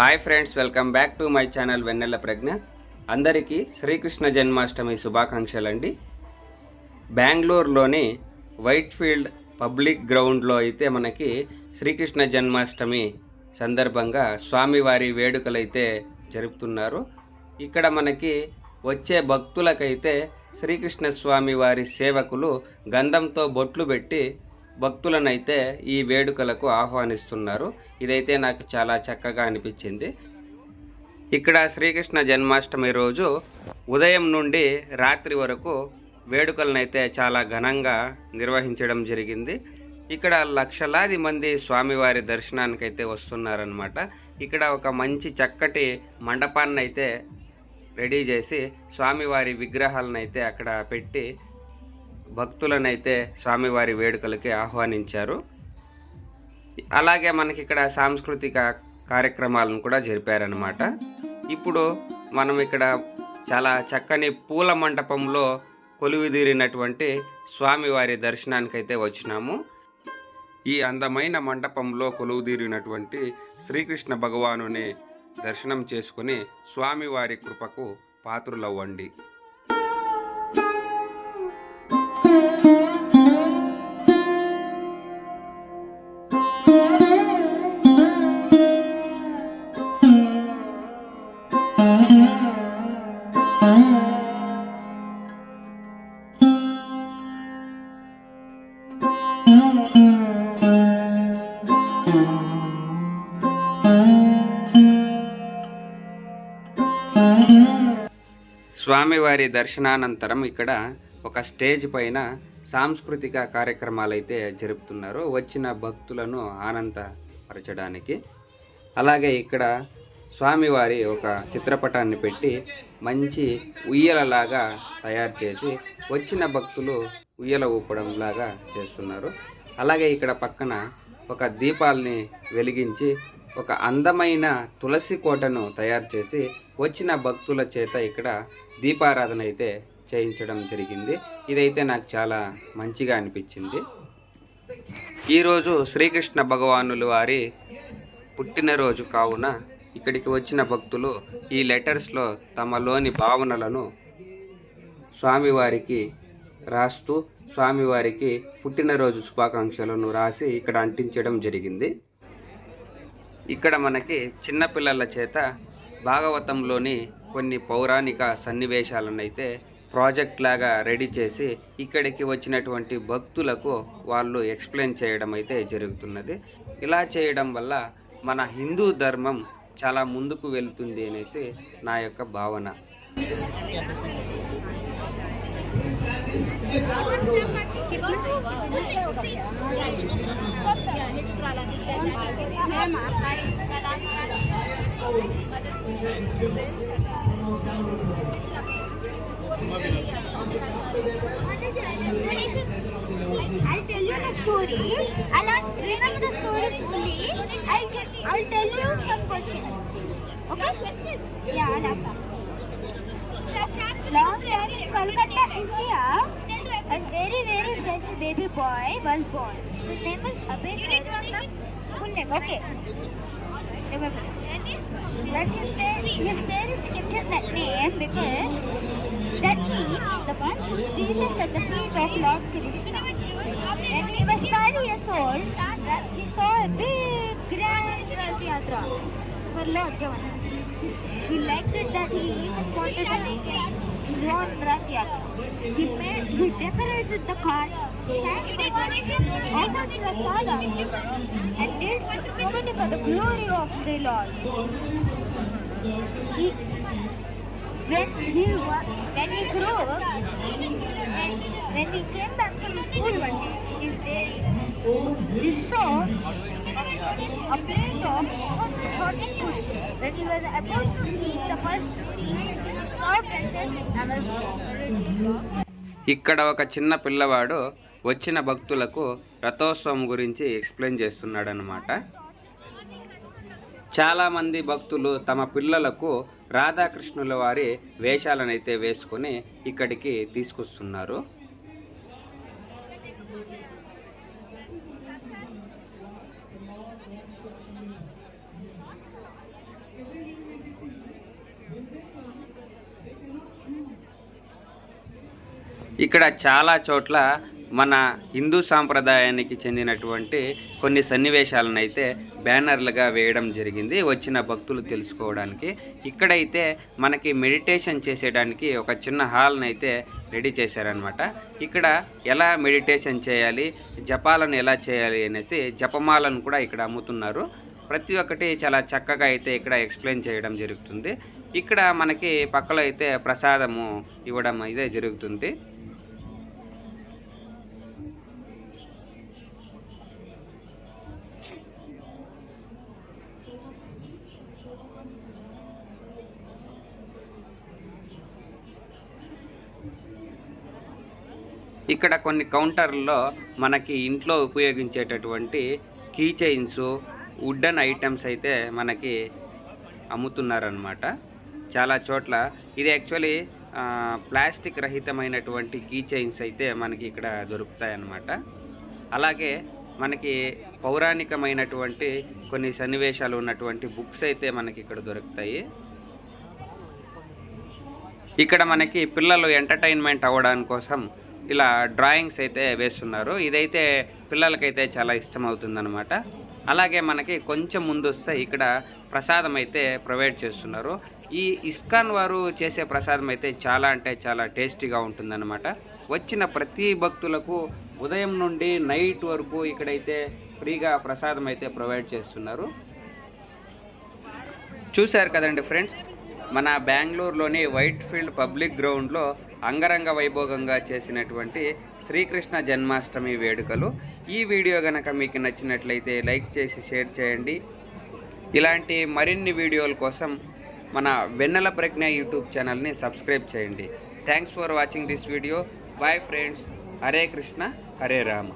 Hi friends welcome back to my channel Vennela Pragna. అందరికీ శ్రీకృష్ణ జన్మాష్టమి శుభాకాంక్షలు అండి బెంగళూరులోని వైట్ఫీల్డ్ పబ్లిక్ గ్రౌండ్లో అయితే మనకి శ్రీకృష్ణ జన్మాష్టమి సందర్భంగా స్వామివారి వేడుకలు అయితే జరుపుతున్నారు. ఇక్కడ మనకి వచ్చే భక్తులకైతే శ్రీకృష్ణ స్వామి వారి సేవకులు గంధంతో బొట్లు పెట్టి భక్తులనైతే ఈ వేడుకలకు ఆహ్వానిస్తున్నారు. ఇదైతే నాకు చాలా చక్కగా అనిపించింది. ఇక్కడ శ్రీకృష్ణ జన్మాష్టమి రోజు ఉదయం నుండి రాత్రి వరకు వేడుకలనైతే చాలా ఘనంగా నిర్వహించడం జరిగింది. ఇక్కడ లక్షలాది మంది స్వామివారి దర్శనానికైతే వస్తున్నారనమాట ఇక్కడ ఒక మంచి చక్కటి మండపాన్ని అయితే రెడీ చేసి స్వామివారి విగ్రహాలను అయితే అక్కడ పెట్టి భక్తులనైతే స్వామివారి వేడుకలకి ఆహ్వానించారు. అలాగే మనకి ఇక్కడ సాంస్కృతిక కార్యక్రమాలను కూడా జరిపారనమాట ఇప్పుడు మనం ఇక్కడ చాలా చక్కని పూల మండపంలో కొలువుదీరినటువంటి స్వామివారి దర్శనానికైతే వచ్చినాము. ఈ అందమైన మండపంలో కొలువుదీరినటువంటి శ్రీకృష్ణ భగవానుని దర్శనం చేసుకుని స్వామివారి కృపకు పాత్రులవ్వండి. స్వామివారి దర్శనానంతరం ఇక్కడ ఒక స్టేజ్ పైన సాంస్కృతిక కార్యక్రమాలు అయితే జరుపుతున్నారు. వచ్చిన భక్తులను ఆనందపరచడానికి. అలాగే ఇక్కడ స్వామివారి ఒక చిత్రపటాన్ని పెట్టి మంచి ఉయ్యలలాగా తయారు చేసి వచ్చిన భక్తులు ఉయ్యల ఊపడం లాగా చేస్తున్నారు. అలాగే ఇక్కడ పక్కన ఒక దీపాల్ని వెలిగించి ఒక అందమైన తులసి కోటను తయారు చేసి వచ్చిన భక్తుల చేత ఇక్కడ దీపారాధన అయితే చేయించడం జరిగింది. ఇదైతే నాకు చాలా మంచిగా అనిపించింది. ఈరోజు శ్రీకృష్ణ భగవానులు వారి పుట్టినరోజు కావున ఇక్కడికి వచ్చిన భక్తులు ఈ లెటర్స్లో తమలోని భావనలను స్వామివారికి రాస్తూ స్వామివారికి పుట్టినరోజు శుభాకాంక్షలను రాసి ఇక్కడ అంటించడం జరిగింది. ఇక్కడ మనకి చిన్నపిల్లల చేత భాగవతంలోని కొన్ని పౌరాణిక సన్నివేశాలను అయితే ప్రాజెక్ట్ లాగా రెడీ చేసి ఇక్కడికి వచ్చినటువంటి భక్తులకు వాళ్ళు ఎక్స్ప్లెయిన్ చేయడం అయితే జరుగుతున్నది. ఇలా చేయడం వల్ల మన హిందూ ధర్మం చాలా ముందుకు వెళ్తుంది అనేసి నా యొక్క భావన. I'll tell the story. I'll ask, remember the story fully. I'll, give, I'll tell you some questions. Okay? questions? Yeah, I'll ask. Long time in Kolkata, India, a very, very fresh baby boy was born. His name was Abhay. Full name, okay. Remember. But his, par- his parents kept that name because that the one who is at the feet of Lord Krishna. When he was five years old, he saw a big grand Rath Yatra for Lord Jagannath. He- liked it that he even wanted to his own Rath Yatra. He made, he decorated the cart, sang for them, offered prasadam, and did so many for the glory of the Lord. He, when he wa- when he grew up, when, when he came back to the school one day, he very he saw a plate of hot food. When he was about to eat the first food, stopped and said, "I ఇక్కడ ఒక చిన్న పిల్లవాడు వచ్చిన భక్తులకు రథోత్సవం గురించి explain చేస్తున్నాడనమాట చాలామంది భక్తులు తమ పిల్లలకు రాధాకృష్ణుల వారి వేషాలను అయితే వేసుకొని ఇక్కడికి తీసుకొస్తున్నారు. ఇక్కడ చాలా చోట్ల మన హిందూ సాంప్రదాయానికి చెందినటువంటి కొన్ని సన్నివేశాలను అయితే బ్యానర్లుగా వేయడం జరిగింది వచ్చిన భక్తులు తెలుసుకోవడానికి. ఇక్కడైతే మనకి మెడిటేషన్ చేసేయడానికి ఒక చిన్న హాల్ని అయితే రెడీ చేశారనమాట ఇక్కడ ఎలా మెడిటేషన్ చేయాలి జపాలను ఎలా చేయాలి అనేసి జపమాలను కూడా ఇక్కడ అమ్ముతున్నారు. ప్రతి ఒక్కటి చాలా చక్కగా అయితే ఇక్కడ ఎక్స్ప్లెయిన్ చేయడం జరుగుతుంది. ఇక్కడ మనకి పక్కలో అయితే ప్రసాదము ఇవ్వడం అయితే జరుగుతుంది. ఇక్కడ కొన్ని కౌంటర్లలో మనకి ఇంట్లో ఉపయోగించేటటువంటి కీ చైన్స్ వుడెన్ ఐటమ్స్ అయితే మనకి అమ్ముతున్నారనమాట చాలా చోట్ల ఇది యాక్చువల్లీ ప్లాస్టిక్ రహితమైనటువంటి కీ చైన్స్ అయితే మనకి ఇక్కడ దొరుకుతాయన్నమాట. అలాగే మనకి పౌరాణికమైనటువంటి కొన్ని సన్నివేశాలు ఉన్నటువంటి బుక్స్ అయితే మనకి ఇక్కడ దొరుకుతాయి. ఇక్కడ మనకి పిల్లలు ఎంటర్టైన్మెంట్ అవ్వడానికి కోసం ఇలా డ్రాయింగ్స్ అయితే వేస్తున్నారు. ఇదైతే పిల్లలకైతే చాలా ఇష్టం అవుతుందన్నమాట అలాగే మనకి కొంచెం ముందు వస్తే ఇక్కడ ప్రసాదం అయితే ప్రొవైడ్ చేస్తున్నారు. ఈ ఇస్కాన్ వారు చేసే ప్రసాదం అయితే చాలా అంటే చాలా టేస్టీగా ఉంటుందన్నమాట. వచ్చిన ప్రతి భక్తులకు ఉదయం నుండి నైట్ వరకు ఇక్కడైతే ఫ్రీగా ప్రసాదం అయితే ప్రొవైడ్ చేస్తున్నారు. చూశారు కదండి ఫ్రెండ్స్? మన బెంగళూరులోని వైట్ ఫీల్డ్ పబ్లిక్ గ్రౌండ్లో అంగరంగ వైభోగంగా చేసినటువంటి శ్రీకృష్ణ జన్మాష్టమి వేడుకలు. ఈ వీడియో కనుక మీకు నచ్చినట్లయితే లైక్ చేసి షేర్ చేయండి. ఇలాంటి మరిన్ని వీడియోల కోసం మన వెన్నెల ప్రజ్ఞ యూట్యూబ్ ఛానల్ని సబ్స్క్రైబ్ చేయండి. Thanks for watching this video bye friends Hare Krishna Hare Rama